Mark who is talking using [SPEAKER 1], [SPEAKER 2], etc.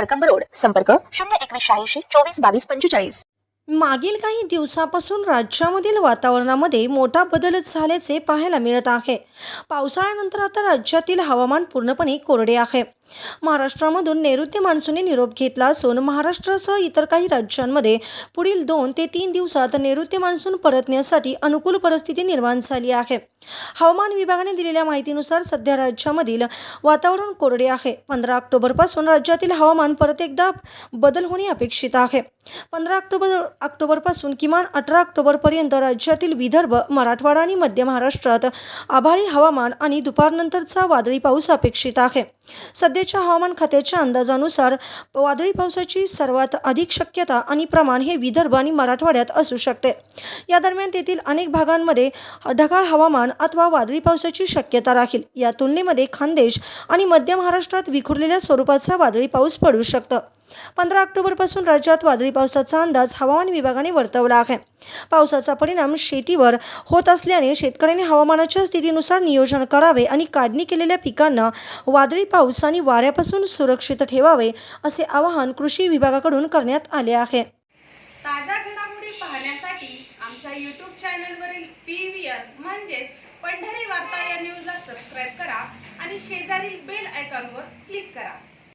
[SPEAKER 1] Karkamb road संपर्क शून्य एकवीस शहाऐंशी चोवीस बावीस पंचेचाळीस.
[SPEAKER 2] मागील काही दिवसापासून राज्यामधील वातावरणामध्ये मोठा बदल झाल्याचे पाहायला मिळत आहे. पावसाळ्यानंतर आता राज्यातील हवामान पूर्णपणे कोरडे आहे. महाराष्ट्रामधून नैऋत्य मान्सूनने निरोप घेतला असून महाराष्ट्रासह इतर काही राज्यांमध्ये पुढील दोन ते तीन दिवसात नैऋत्य मान्सून परतण्यासाठी अनुकूल परिस्थिती निर्माण झाली आहे. हवामान विभागाने दिलेल्या माहितीनुसार सध्या राज्यामधील वातावरण कोरडे आहे. पंधरा ऑक्टोबरपासून राज्यातील हवामान परत एकदा बदल होणे अपेक्षित आहे. पंधरा ऑक्टोबर ऑक्टोबरपासून किमान अठरा ऑक्टोबरपर्यंत राज्यातील विदर्भ मराठवाडा आणि मध्य महाराष्ट्रात आभाळी हवामान आणि दुपारनंतरचा वादळी पाऊस अपेक्षित आहे. सध्या सध्याच्या हवामान खात्याच्या अंदाजानुसार वादळी पावसाची सर्वात अधिक शक्यता आणि प्रमाण हे विदर्भ आणि मराठवाड्यात असू शकते. या दरम्यान तेथील अनेक भागांमध्ये ढगाळ हवामान अथवा वादळी पावसाची शक्यता राहील. या तुलनेमध्ये खानदेश आणि मध्य महाराष्ट्रात विखुरलेल्या स्वरूपाचा वादळी पाऊस पडू शकतं. पंधरा ऑक्टोबरपासून राज्यात वादळी पावसाचा अंदाज हवामान विभागाने वर्तवला आहे. पावसाचा परिणाम शेतीवर होत असल्याने शेतकऱ्यांनी हवामानाच्या स्थितीनुसार नियोजन करावे आणि काढणी केलेल्या पिकांना वादळी पाऊस आणि वाऱ्यापासून सुरक्षित ठेवावे असे आवाहन कृषी विभागाकडून करण्यात आले आहे.
[SPEAKER 3] ताज्या घडामोडी पाहण्यासाठी आमच्या यूट्यूब चॅनलवरील पी व्ही आर म्हणजेच पंढरी वार्ता या न्यूजला सबस्क्राईब करा आणि शेजारील बेल आयकॉनवर क्लिक करा.